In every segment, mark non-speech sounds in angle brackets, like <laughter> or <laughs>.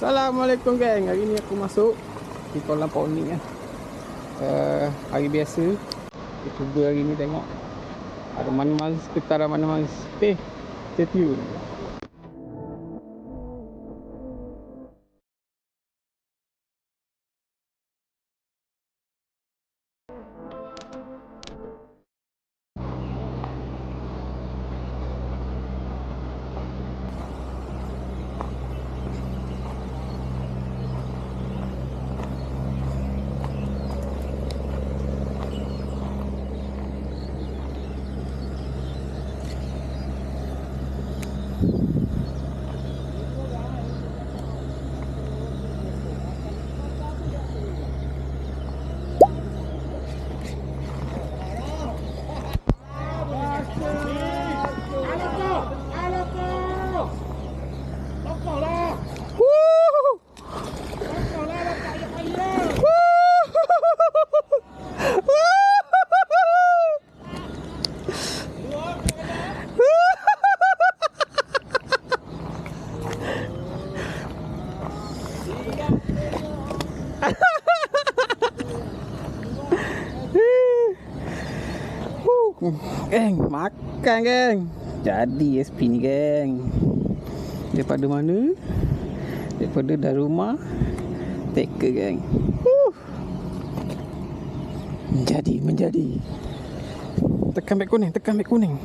Assalamualaikum geng. Hari ni aku masuk di kolam poni kan. Uh, hari biasa. Kita cuba hari ni tengok ada mana-mana sekitar mana-mana. Eh, stay tune. Geng, makan geng. Jadi SP ni geng. Daripada mana? Daripada dari rumah. Take ke geng. Huh. Menjadi, menjadi. Tekan beg kuning, tekan beg kuning.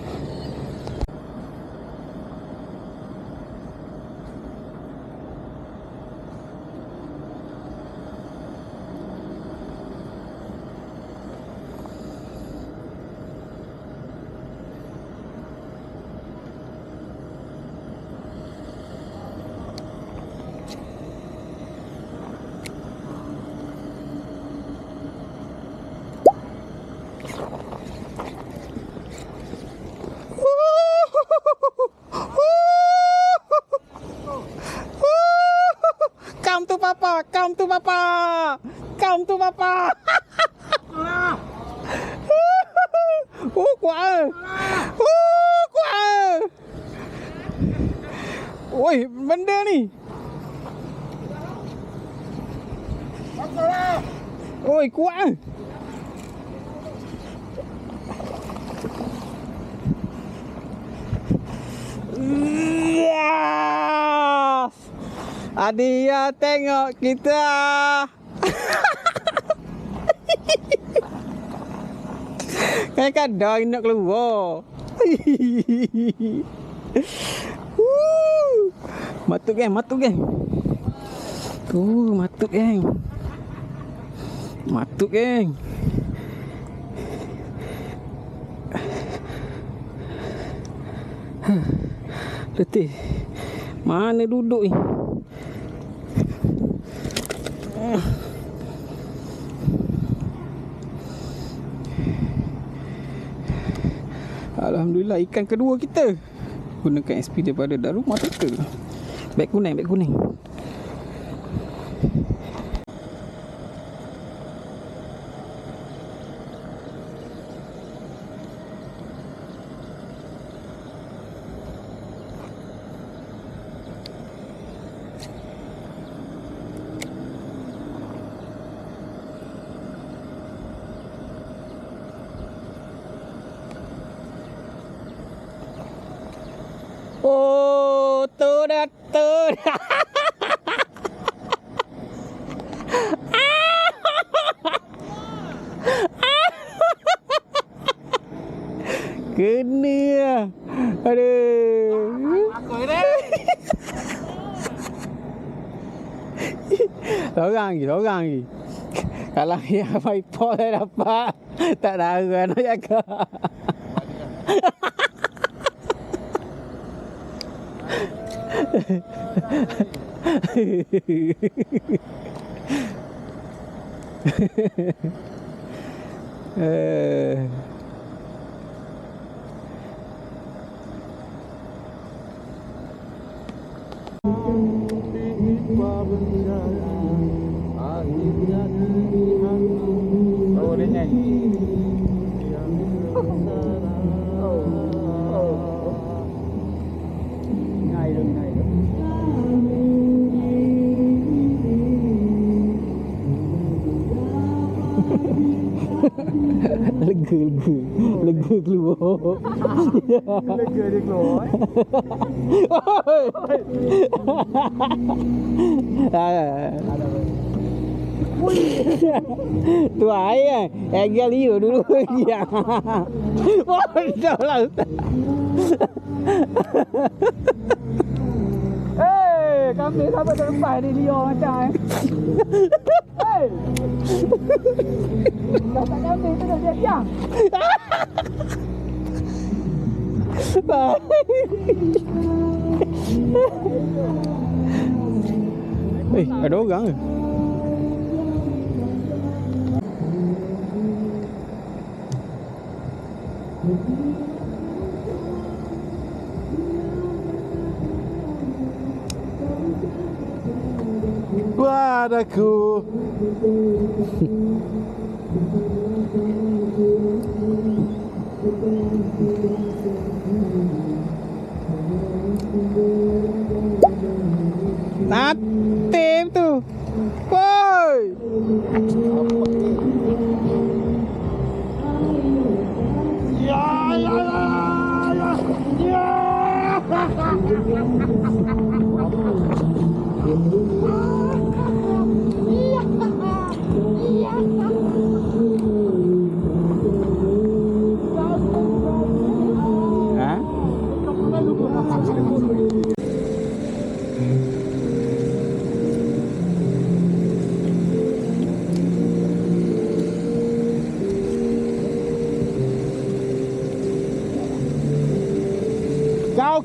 Come to papa, come to papa. Come to papa. <laughs> Oh, kuat. Oh, kuat. ah. Oi, benda ni. Oi, kuat. ah. Adia tengok kita. kan kadang nak keluar. Matuk geng, matuk geng. Uh, matuk geng. Matuk geng. Letih. Mana duduk ni? Alhamdulillah ikan kedua kita. Gunakan SP daripada Daruma Teka. Beg kuning, beg kuning. Tô đất Tô đất Genia Aduh Orang je, orang je Kalau yang baik pol dah dapat Tak ada orang nak jaga Orenya. lengkir lengkir lengkir keluar lengkir dia keluar oi tu air eh dia liu dulu dia bodoh lah kami sampai sampai di dia macam eh. Hei. Kata kami tu dah siap. Eh, ada orang ke? Thank you. Paracu. Tá tempo. Foi. Yeah!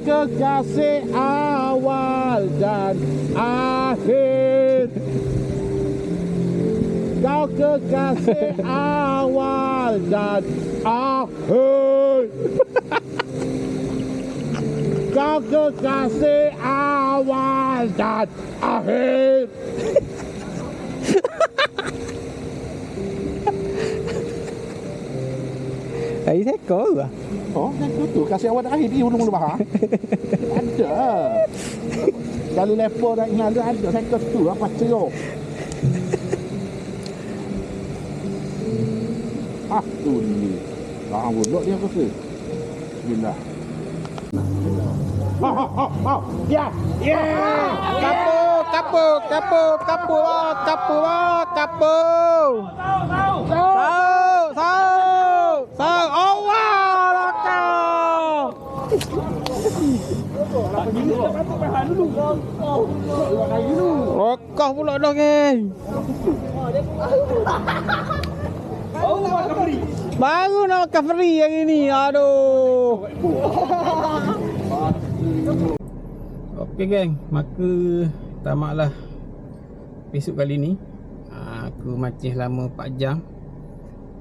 Local gas say I akhir. Kau kekasih awal dan akhir. Kau kekasih <laughs> awal dan akhir. Seko ke? Oh, itu tu kasih awal dan akhir di hulu-hulu bahar Ada. Kali lepo dah ingat ada saya tu apa cerok Ah tu ni. Ah bodoh dia kata Bismillah. Ha ha ha ha. Ya Ya. Kapu, kapu, kapu, kapu, kapu, ah, kapu. Tahu, tahu, tahu. Oh, wah, lah kau. Rokok pula dah, geng. Baru nak makan free hari ni. Aduh. Okey geng, maka tamaklah episod kali ni. Aku mancing selama 4 jam.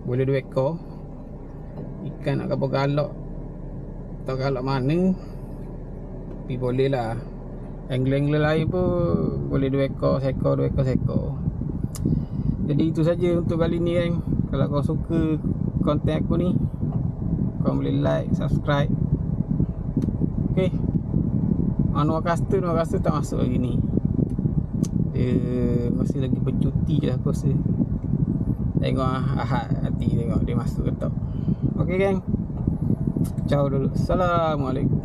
Boleh 2 ekor. Ikan nak kapal galak. Tak galak mana. Tapi boleh lah. Angler-angler lain pun boleh 2 ekor, seekor, 2 ekor, seekor. Jadi itu saja untuk kali ni geng. Kalau kau suka konten aku ni, kau boleh like, subscribe. Okay. Anwar Caster Anwar Caster tak masuk hari ni Dia masih lagi bercuti je aku rasa Tengok ah, Ahad nanti tengok dia masuk ke tak Okay geng Ciao dulu Assalamualaikum